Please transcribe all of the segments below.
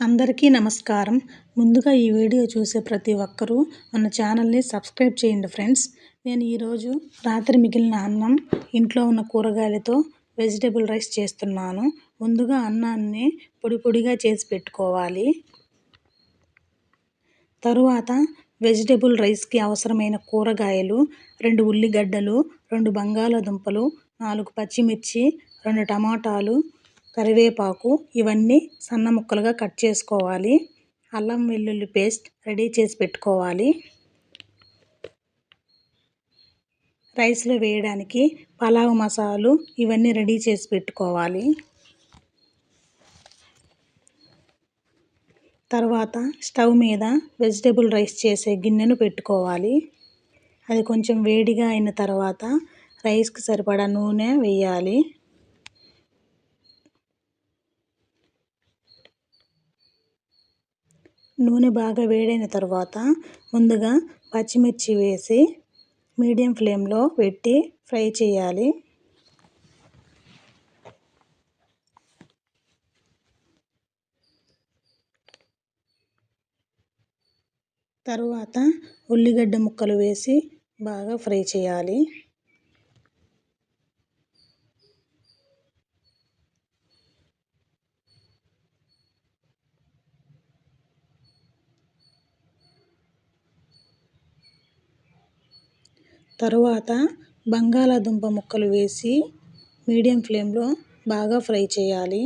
అందరికీ నమస్కారం. ముందుగా ఈ వీడియో చూసే ప్రతి ఒక్కరూ మన ఛానల్ని సబ్స్క్రైబ్ చేయండి ఫ్రెండ్స్. నేను ఈరోజు రాత్రి మిగిలిన అన్నం ఇంట్లో ఉన్న కూరగాయలతో వెజిటేబుల్ రైస్ చేస్తున్నాను. ముందుగా అన్నాన్ని పొడి పొడిగా చేసి పెట్టుకోవాలి. తరువాత వెజిటేబుల్ రైస్కి అవసరమైన కూరగాయలు రెండు ఉల్లిగడ్డలు రెండు బంగాళాదుంపలు నాలుగు పచ్చిమిర్చి రెండు టమాటాలు కరివేపాకు ఇవన్నీ సన్న ముక్కలుగా కట్ చేసుకోవాలి. అల్లం వెల్లుల్లి పేస్ట్ రెడీ చేసి పెట్టుకోవాలి. రైస్లో వేయడానికి పలావ్ మసాలాలు ఇవన్నీ రెడీ చేసి పెట్టుకోవాలి. తర్వాత స్టవ్ మీద వెజిటేబుల్ రైస్ చేసే గిన్నెను పెట్టుకోవాలి. అది కొంచెం వేడిగా అయిన తర్వాత రైస్కి సరిపడా నూనె వేయాలి. నూనె బాగా వేడైన తర్వాత ముందుగా పచ్చిమిర్చి వేసి మీడియం ఫ్లేమ్లో పెట్టి ఫ్రై చేయాలి. తరువాత ఉల్లిగడ్డ ముక్కలు వేసి బాగా ఫ్రై చేయాలి. తరువాత బంగాళాదుంప ముక్కలు వేసి మీడియం ఫ్లేమ్లో బాగా ఫ్రై చేయాలి.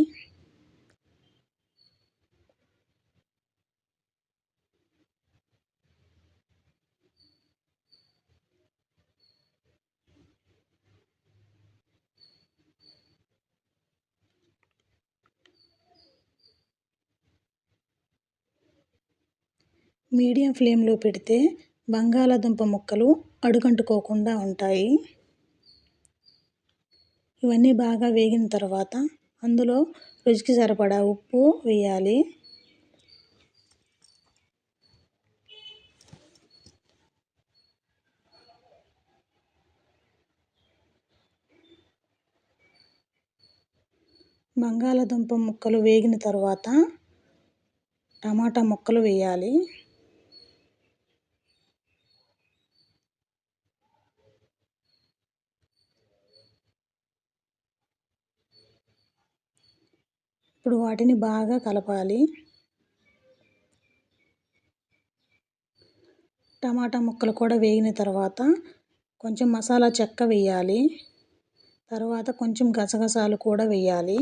మీడియం ఫ్లేమ్లో పెడితే బంగాళాదుంప ముక్కలు అడుగంటుకోకుండా ఉంటాయి. ఇవన్నీ బాగా వేగిన తర్వాత అందులో రుచికి సరిపడా ఉప్పు వేయాలి. బంగాళాదుంప ముక్కలు వేగిన తర్వాత టమాటా ముక్కలు వేయాలి. ఇప్పుడు వాటిని బాగా కలపాలి. టమాటా ముక్కలు కూడా వేగిన తర్వాత కొంచెం మసాలా చెక్క వేయాలి. తర్వాత కొంచెం గసగసాలు కూడా వేయాలి.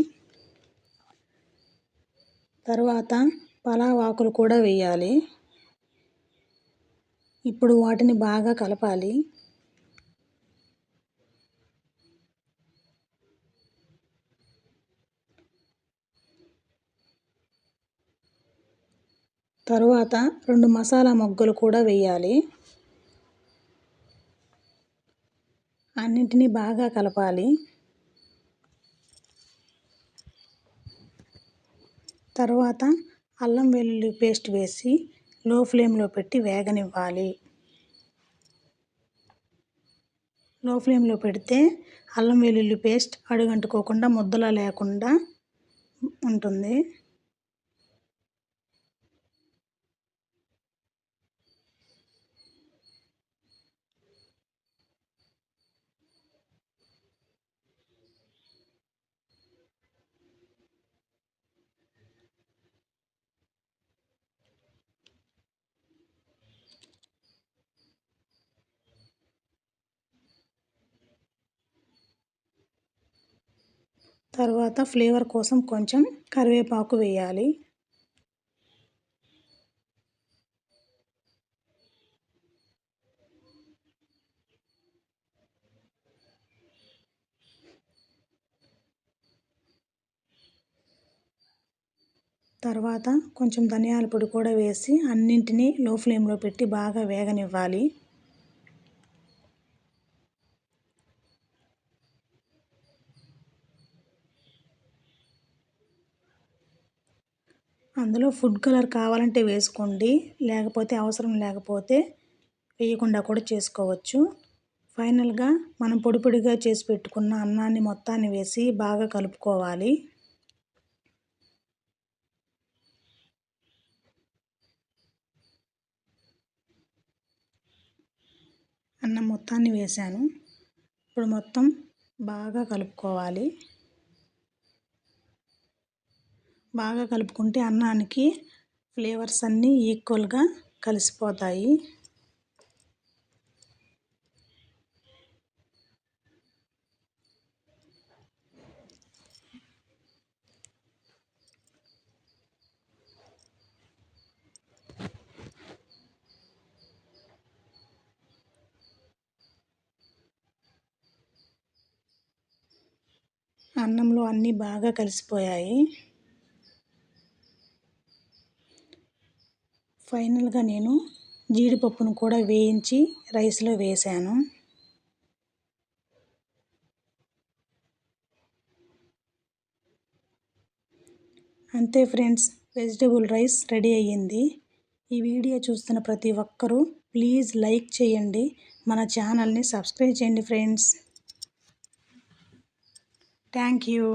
తర్వాత పలావ్ ఆకులు కూడా వేయాలి. ఇప్పుడు వాటిని బాగా కలపాలి. తరువాత రెండు మసాలా మొగ్గలు కూడా వేయాలి. అన్నింటినీ బాగా కలపాలి. తర్వాత అల్లం వెల్లుల్లి పేస్ట్ వేసి లో ఫ్లేమ్లో పెట్టి వేగనివ్వాలి. లో ఫ్లేమ్లో పెడితే అల్లం వెల్లుల్లి పేస్ట్ అడుగంటుకోకుండా ముద్దలా లేకుండా ఉంటుంది. తర్వాత ఫ్లేవర్ కోసం కొంచెం కరివేపాకు వేయాలి. తర్వాత కొంచెం ధనియాల పొడి కూడా వేసి అన్నింటినీ లో ఫ్లేమ్లో పెట్టి బాగా వేగనివ్వాలి. అందులో ఫుడ్ కలర్ కావాలంటే వేసుకోండి. లేకపోతే అవసరం లేకపోతే వేయకుండా కూడా చేసుకోవచ్చు. ఫైనల్గా మనం పొడి పొడిగా చేసి పెట్టుకున్న అన్నాన్ని మొత్తాన్ని వేసి బాగా కలుపుకోవాలి. అన్నం మొత్తాన్ని వేశాను. ఇప్పుడు మొత్తం బాగా కలుపుకోవాలి. బాగా కలుపుకుంటే అన్నానికి ఫ్లేవర్స్ అన్నీ ఈక్వల్గా కలిసిపోతాయి. అన్నంలో అన్నీ బాగా కలిసిపోయాయి. ఫైనల్గా నేను జీడిపప్పును కూడా వేయించి రైస్లో వేశాను అంతే ఫ్రెండ్స్ వెజిటేబుల్ రైస్ రెడీ అయ్యింది. ఈ వీడియో చూస్తున్న ప్రతి ఒక్కరూ ప్లీజ్ లైక్ చేయండి. మన ఛానల్ని సబ్స్క్రైబ్ చేయండి ఫ్రెండ్స్. Thank you.